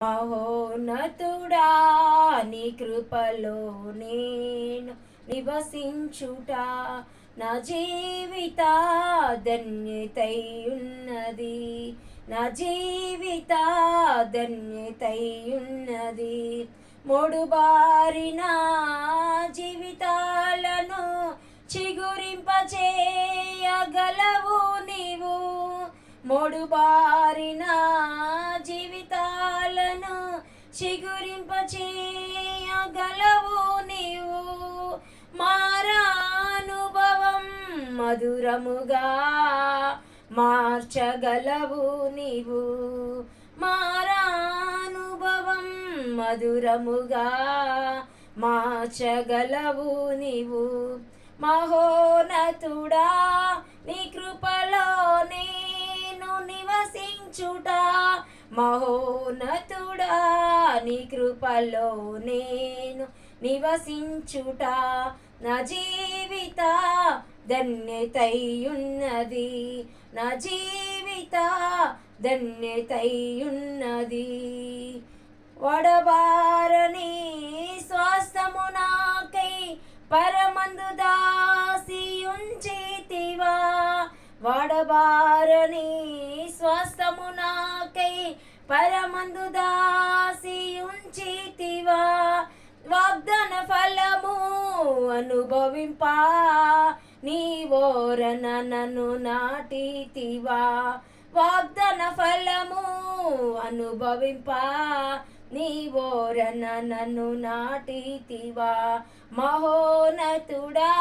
మహోన్నతుడా నీ కృపలో నేను నివసించుట నా జీవిత ధన్యతై ఉన్నది నా జీవిత ధన్యతై ఉన్నది మొడుబారిన జీవితాలను చిగురింపచేయగలవు నీవు. మూడు చిగురింపచేయగలవు నీవు. మారానుభవం మధురముగా మార్చగలవు నీవు. మారానుభవం మధురముగా మార్చగలవు నీవు. మహోనతుడా నీ కృపలో నేను నివసించుట. మహోనతుడా నీ కృపలో నేను నివసించుట నా జీవిత ధన్యతయున్నది. నా జీవిత ధన్యతై వడబారని స్వాస్థము నాకై పరమందు దాసి ఉంచితివా వడబారని స్వస్థము నా పరమందు దాసి ఉంచితివా వాగ్దాన ఫలము అనుభవింపా నీ ఓరన నన్ను నాటితివా వాగ్దాన ఫలము అనుభవింపా నీ ఓరన నన్ను నాటితివా మహోనతుడా